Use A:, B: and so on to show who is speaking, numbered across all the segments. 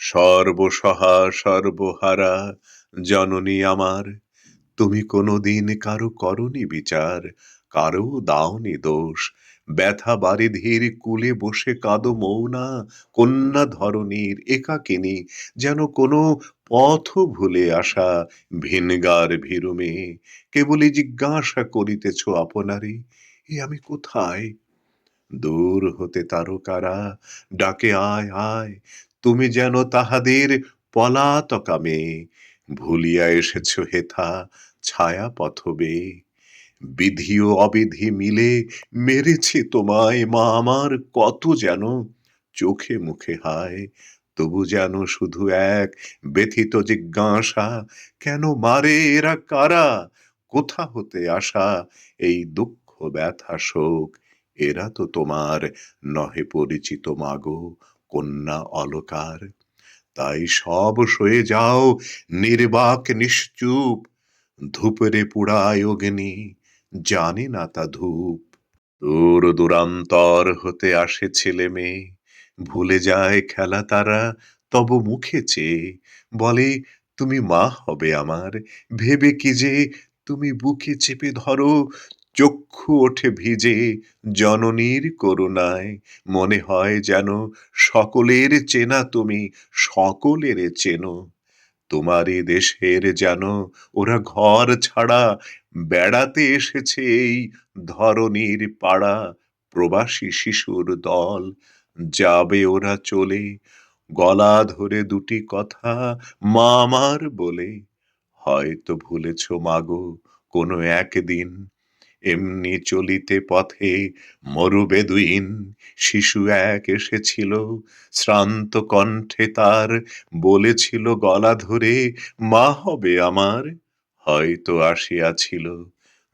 A: সর্বসহা, সর্বহারা, জননী আমার, তুমি কোনোদিন কারও করনি বিচার, কারও দাওনি দোষ। ব্যথা বারিধির কুলে বসে কাঁদো মৌনা, কন্যা ধরনীর একাকিনী, যেন কোনো পথ ভুলে আসা ভিনগার ভীরু মেয়ে কেবলই জিজ্ঞাসা করিতেছ আপনারে, এ আমি কোথায়? দূর হতে তারকারা ডাকে, আয় আয় তুমি যেন তাহাদের পলাতকামে ভুলিয়া এসেছ হেথা ছায়া পথবে বিধি ও অবিধি মিলে মেরেছে তোমায়, মা আমার, কত যেন চোখে মুখে হায়। তবু যেন শুধু এক ব্যথিত জিজ্ঞাসা, কেন মারে এরা কারা? কোথা হতে আসা এই দুঃখ ব্যথা শোক? এরা তো তোমার নহে পরিচিত মাগো কন্যা অলকার। তাই সব সয়ে যাও, নির্বাক নিশ্চুপ। ধূপরে পুড়ায় অগ্নি, জানে না তা ধূপ। দূর দূরান্তর হতে আসে ছেলে মেয়ে। ভুলে যায় খেলা তারা, তব মুখে চেয়ে। বলে, তুমি মা হবে আমার। ভেবে কি যে তুমি বুকে চেপে ধরো চক্ষু ওঠে ভিজে জননীর করুণায়। মনে হয় যেন সকলের চেনা তুমি, সকলের চেনো। তোমারই দেশের যেন ওরা ঘর ছাড়া বেড়াতে এসেছে এই ধরনীর পাড়া, প্রবাসী শিশুর দল। যাবে ওরা চলে, গলা ধরে দুটি কথা মা আমার বলে। হয়তো ভুলেছ মাগো কোনো একদিন। এমনি চলিতে পথে মরুবেদুইন শিশু এক এসেছিল। শ্রান্ত কণ্ঠে তার বলেছিল গলা ধরে, মা হবে আমার। হয়তো আসিয়াছিল।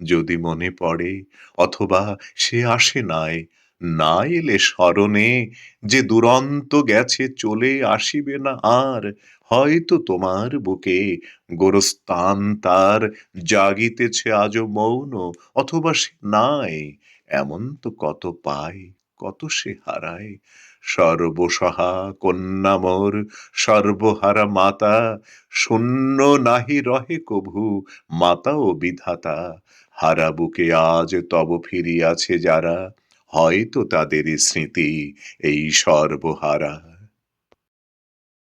A: যদি মনে পড়ে, অথবা সে আসে নাই না এলে স্মরণে যে দুরন্ত গেছে চলে আসিবে না আর, হয়তো তোমার বুকে গোরস্তান তার জাগিতেছে আজও মৌন, অথবা সে নাই, এমন তো কত পায়, কত সে হারায়। সর্বসহা কন্যা মোর, সর্বহারা মাতা, শূন্য নাহি রহে কভু, মাতা ও বিধাতা, হারা বুকে আজ তব ফিরিয়াছে যারা হয়তো তাদের স্মৃতি এই সর্বহারা।